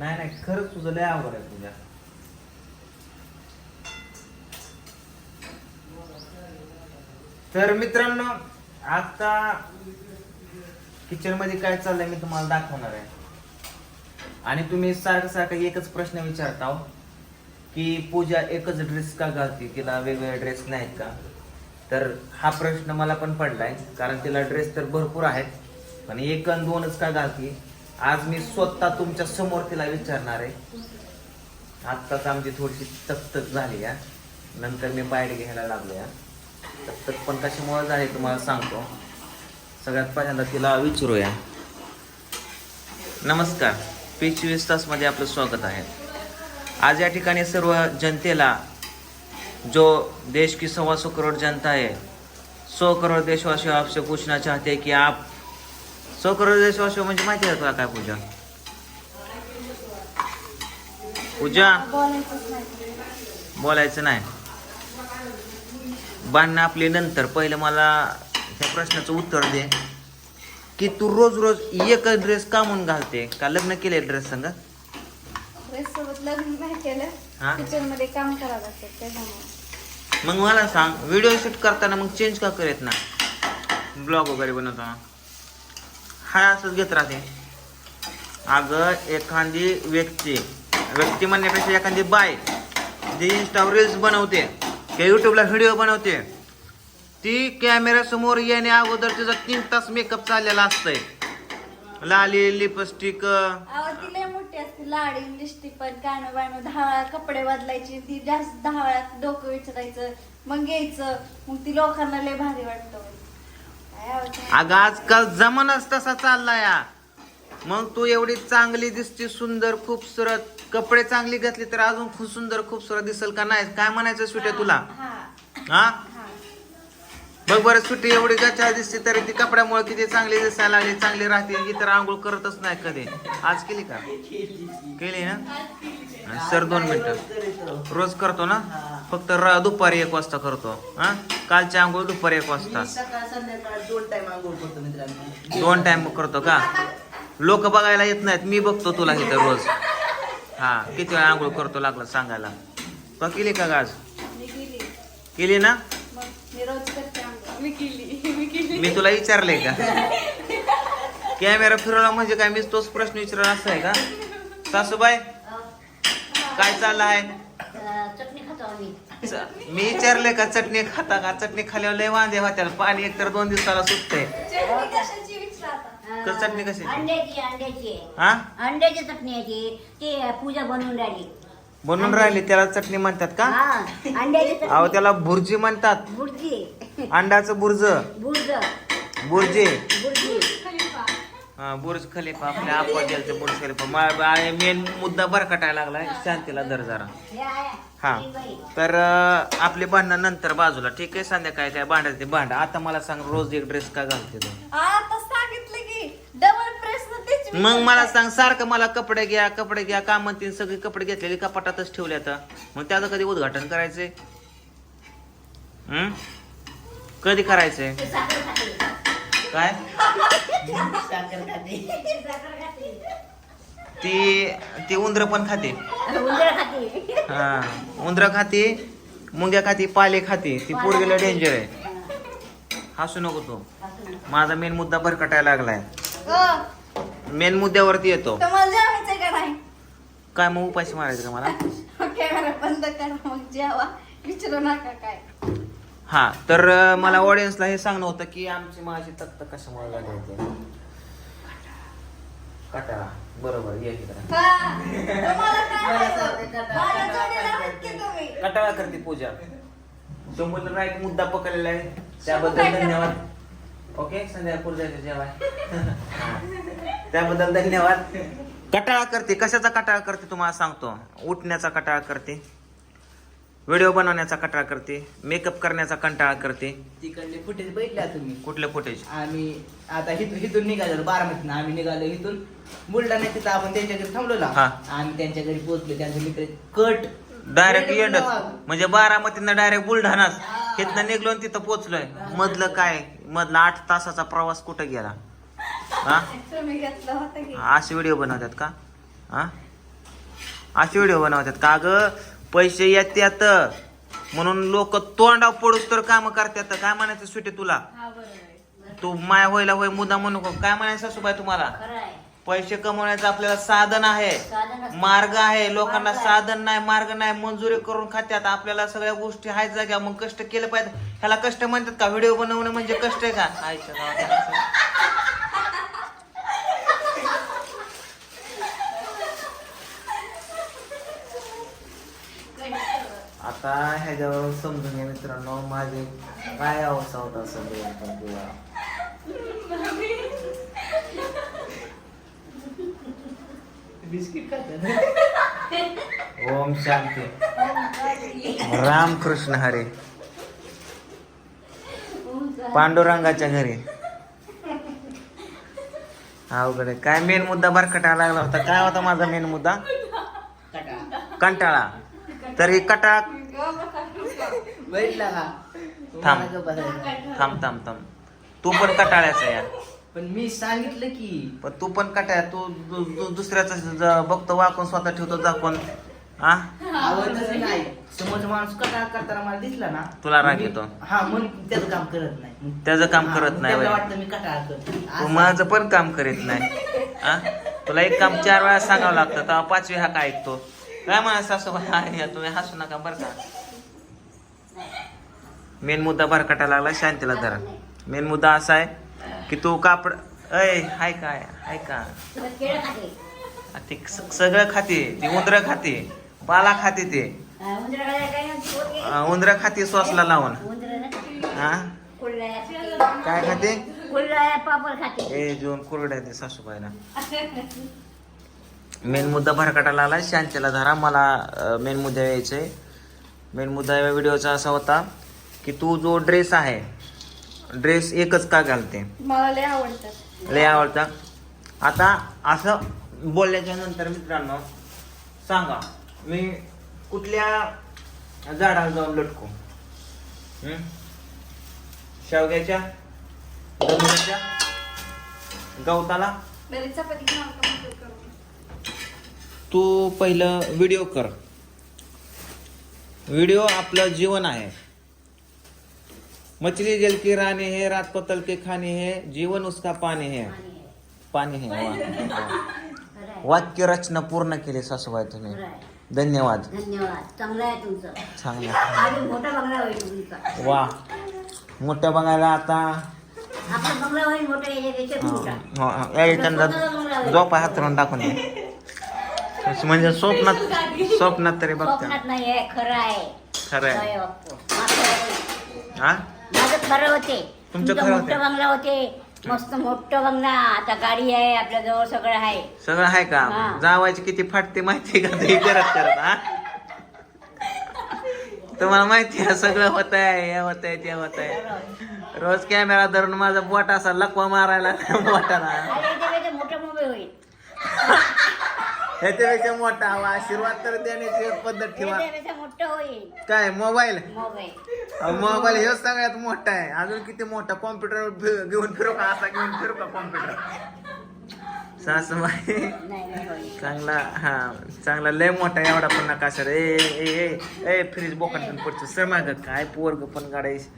नाही नाही खरंच तुझं लय आवड आहे तुझ्या तर मित्रांनो आता किचनमध्ये काय चाललंय मी तुम्हाला दाखवणार आहे. आणि तुम्ही सारखं सारखं एकच प्रश्न विचारता की पूजा एकच ड्रेस का घालते? तिला वेगवेगळे ड्रेस नाहीत का? तर हा प्रश्न मला पण पडलाय कारण तिला ड्रेस तर भरपूर आहेत पण एक अन दोनच का घालते? आज मी स्वतः तुमच्यासमोर तिला विचारणार आहे. आत्ताच आमची थोडीशी तकतक झाली या नंतर मी बाहेर घ्यायला लागलो या तकतक पण कशामुळे झाली तुम्हाला सांगतो. सगळ्यात पहिल्यांदा तिला विचारूया. नमस्कार. पी चोवीस तासमध्ये आपलं स्वागत आहे. आज या ठिकाणी सर्व जनतेला जो देश की सवा सौ करोड़ जनता है सौ करोड़ देशवासी आपसे पूछना चाहते हैं कि आप सौ करोड़ देशवासी म्हणजे माहिती आहे तुला काय पूजा? पूजा? बोलायचं नाही. बांधणं आपली नंतर. पहिलं मला ह्या प्रश्नाचं उत्तर दे. की तू रोज रोज एकच ड्रेस का म्हणून घालते? का लग्न केले ड्रेस संग? हा? मग मला सांग व्हिडिओ शूट करताना मग चेंज का करत ना ब्लॉग वगैरे बनवताना. हाय असंच घेत राहते. अगं एखादी व्यक्ती व्यक्ती म्हणण्यापेक्षा एखादी बाय जी इंस्टावर रील्स बनवते किंवा युट्यूबला व्हिडिओ बनवते ती कॅमेरा समोर येण्या अगोदर तिचा तीन तास मेकअप चाललेला असतंय. लाली लिपस्टिक अहो मोठी असते लाडी लिपस्टिक पण गाणं बाणं दहा वेळा कपडे बदलायचे ती जास्त दहा वेळा डोकं विचारायचं मग घ्यायचं मग ती लोकांना लय भारी वाटतं. अगं आजकाल जमानाच तसा चाललाय हा. मग तू एवढी चांगली दिसते सुंदर खूपसुरत कपडे चांगली घातली तर अजून खूप सुंदर खूपसुरत दिसल का नाही? काय म्हणायचं सुटे तुला? हा? बघ बरं सुट्टी एवढी गच्चा दिसते तरी ती कपड्यामुळे किती चांगली दिसायला लागली चांगली राहते ही तर आंघोळ करतच नाही कधी. आज केली का? केली ना? सर दोन मिनिटं. रोज करतो ना? फक्त र- दुपारी एक वाजता करतो. हा? कालची आंघोळ दुपारी एक वाजता. दोन टाइम करतो का? लोक बघायला येत नाहीत. मी बघतो तुला इथं रोज. हा किती वेळा आंघोळ करतो लागलं सांगायला. का केली का गाज केली. ना? मी केली केली. तुला विचारलंय का? कॅमेरा फिरवला म्हणजे काय? मी तोच प्रश्न विचारला असं आहे का? सासूबाई काय चाललं आहे मी विचारलंय का चटणी खाता का? चटणी खाल्यावर लय वांदे होत्या पाणी एकतर दोन दिवसाला सुटतंय. कस चटणी कशी अंड्याची अंड्याची. हा? अंड्याची चटणी आहे ती. ती पूजा बनवून राहिली. बनून राहिली त्याला चटणी म्हणतात का? हा अंड्याची अहो त्याला भुर्जी म्हणतात. Bhurji अंडाचं Burj. Burj. Bhurji. Bhurji. Khalifa हा बुर्ज खलिफा आपल्या आपा गेलते बुर्ज खलिफा. मेन मुद्दा बरकटायला लागलाय. शांतीला दर जरा. हे. तर आपली भांडणं नंतर बाजूला. ठीक आहे संध्याकाळी काय भांडायचं ते भांडा. आता मला सांग रोज एक ड्रेस का घालते तू? आता सांगितलं की डबल प्रेस तेच मग मला सांग सारखं मला कपडे घ्या कपडे घ्या. का म्हणतील सगळे कपडे घेतलेले कपाटातच ठेवले आता मग त्याचं कधी उद्घाटन करायचंय? हम्म कधी करायचंय? काय? साखर खाते. ती ती ती उंदर पण खाते. उंदर खाते. हा उंदर खाते मुंग्या खाते पाले खाते. ती पोरगेला डेंजर आहे. हसू नको तू. माझा मेन मुद्दा भरकटायला लागलाय. मेन मुद्द्यावरती येतो. तुम्हाला जेवायचंय का नाही? काय मग उपाशी मारायचं का मला? कॅमेरा बंद करा मग जेवा. विचारू नका काय. हा तर मला ऑडियन्सला हे सांगणं होतं की आमची माझी तक्त कशामुळे झाली होती? कटाळा. बरोबर ये इकडं. हा, कटाळा, करते पूजा. शंभर राईट मुद्दा पकडलेला आहे त्याबद्दल? धन्यवाद. ओके संध्याकाळ जायचं जेवाय. त्याबद्दल धन्यवाद. कटाळा करते. कशाचा कटाळा करते तुम्हाला सांगतो. उठण्याचा कटाळा करते. व्हिडिओ बनवण्याचा कटाळा करते मेकअप करण्याचा कंटाळा करते. तिकडले फुटेज बघितल्या तुम्ही? कुठले फुटेज आम्ही आता हिथून हिथून निघालो बारामतीनं आम्ही निघालो इथून बुलढाणा तिथं आपण त्यांच्या घरी थांबलो ना हा. आम्ही त्यांच्या घरी पोहोचलो त्यांचे मित्र कट. डायरेक्ट येड. म्हणजे बारामतीनं डायरेक्ट बुलढाणाच. तिथनं निघलो आणि तिथं पोहोचलोय. मधलं काय? मधला आठ तासाचा प्रवास कुठं गेला? हा? तुम्ही घेतलं होतं की. असे व्हिडिओ बनवतात का? हा? असे व्हिडिओ बनवतात का? ग पैसे येतात म्हणून लोक तोंडाव पडूस तर काम करतात काय म्हणायचं सुटे तुला. तू माय होयला होय मुद्दा म्हणू काय म्हणायचं सासूबाई तुम्हाला? पैसे कमवण्याचं आपल्याला साधन आहे. मार्ग आहे. लोकांना. साधन नाही मार्ग नाही मंजुरी करून खात्यात. आपल्याला सगळ्या गोष्टी आहेत जाग्या मग कष्ट केलं पाहिजे ह्याला कष्ट म्हणतात का? व्हिडिओ बनवणं म्हणजे कष्ट आहे का? आईच्या आता ह्याच्यावरून समजून घ्या मित्रांनो माझे काय अवस्था होता सगळं किंवा बिस्किट ओम शांती. राम कृष्ण हरे. पांडुरंगाच्या घरी. अवघड. काय मेन मुद्दा बरकटा लागला होता. काय होता माझा मेन मुद्दा? कटा कंटाळा. तरी कटाळा बैठला का थांब. थांब थांब थांब तू पण कटाळ्याचा या पण मी सांगितलं की. पण तू पण कटाळ्या. तू दु- दु- दुसऱ्याचं बघतो वाकून स्वतः ठेवतो दाखवून हा? आवडतच नाही. समोरचा माणूस कटा करताना मला दिसला ना तुला राग मी- येतो. हा त्याचं काम करत नाही. मग- त्याचं काम हा, करत मग नाही त्याला होय. वाटतं मी कटाळा करतो. तू. माझं पण काम करीत नाही? तुला एक काम चार वेळा सांगावं लागतं तेव्हा पाचवी हा काय ऐकतो. काय म्हणा सासूबाई तुम्ही हसू नका बरं का मेन मुद्दा भरकटा लागला शांतीला धरा मेन मुद्दा असा आहे की तू कापड अय हाय काय हाय का ते सगळं खाते ती उंदर खाते बाला खाते ते. उंदर खाते सॉसला लावून हा. काय खाते ए जोन कुरड्या ते सासूबाईला मेन मुद्दा भरकटा लागला शांतीला धरा. मला मेन मुद्दा यायचंय मेन मुद्दा या व्हिडिओचा असा होता की तू जो ड्रेस आहे ड्रेस एकच का घालते? मला लय आवडतात लय आवडता. आता असं बोलल्याच्या नंतर मित्रांनो सांगा मी कुठल्या झाडाला जाऊन लटकू? शेवग्याच्या गवताला बरे चपाती नाव का म्हणतो करून. तू पहिलं व्हिडिओ कर. व्हिडिओ आपलं जीवन आहे. मछली जल की रानी है रात को तल के खानी है जीवन उसका पाणी है. पाणी है वा. वाक्य रचना पूर्ण केली सासूबाई तुम्ही. धन्यवाद. धन्यवाद. चांगलं आहे तुमचं. चांगलं अजून मोठा बंगला होईल तुमचा. वा मोठ्या बघायला आता आपला बंगला होईल मोठा हो, हो, या इथं झोपा हातरून टाकून म्हणजे स्वप्नात स्वप्नात तरी बघते स्वप्नात नाही आहे खरं आहे खरं आहे. माझं. हा? माझं खरं होते. तुमचं खरं मोठं होते. बंगला होते. मस्त मोठं बंगला. आता गाडी आहे आपल्या जवळ सगळं आहे. सगळं आहे का? हा. जावायची किती फाटते माहिती का? ते करत करत हा? तुम्हाला माहिती आहे सगळं होत आहे हे होत आहे ते होत आहे रोज कॅमेरा धरून माझा बोट असा लकवा मारायला बोटाला. अरे त्यापेक्षा मोठं मोबाईल होईल ह्याच्यापेक्षा मोठा हवा. आशीर्वाद तर देण्याची एक पद्धत ठेवा. त्यापेक्षा मोठं होईल. काय मोबाईल? मोबाईल. मोबाईल हे सगळ्यात मोठा आहे. अजून किती मोठा? कॉम्प्युटर घेऊन फिरू का? असा घेऊन फिरू का कॉम्प्युटर सासूबाई नाही नाही होईल. चांगला हा चांगला. लय मोठा एवढा पण नका सर ए ए ए ए फ्रीज बोकट पडतो. सर माग काय पोरग पण गाडायस.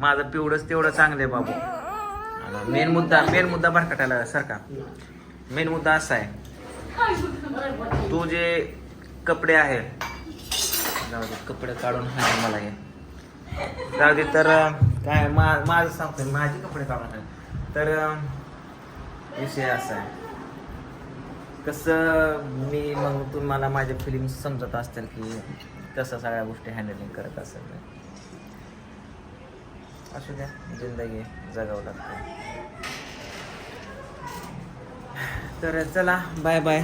माझं पिवडंच तेवढं चांगलं आहे बाबू. मेन मुद्दा मेन मुद्दा भरकटायला सर का मेन मुद्दा असा आहे. तू जे कपडे आहे जाऊ दे कपडे काढून हा मला हे. जाऊ दे तर काय मा माझं सांगतो माझे कपडे काढून आहे तर विषय असा आहे. कसं मी मग तुम्हाला माझ्या फिलिंग समजत असतील की कसं सगळ्या गोष्टी हँडलिंग करत असेल असू द्या जिंदगी जगावं लागतं. तर चला बाय बाय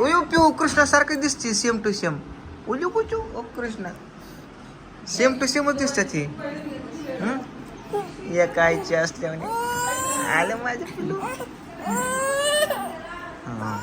उयू पिऊ कृष्णासारखं दिसते सेम टू सेम उजू कुचू ओ कृष्णा. सेम टू सेमच दिसतात ही. हं? एक आईची असल्याने आलं माझं पिलू. हां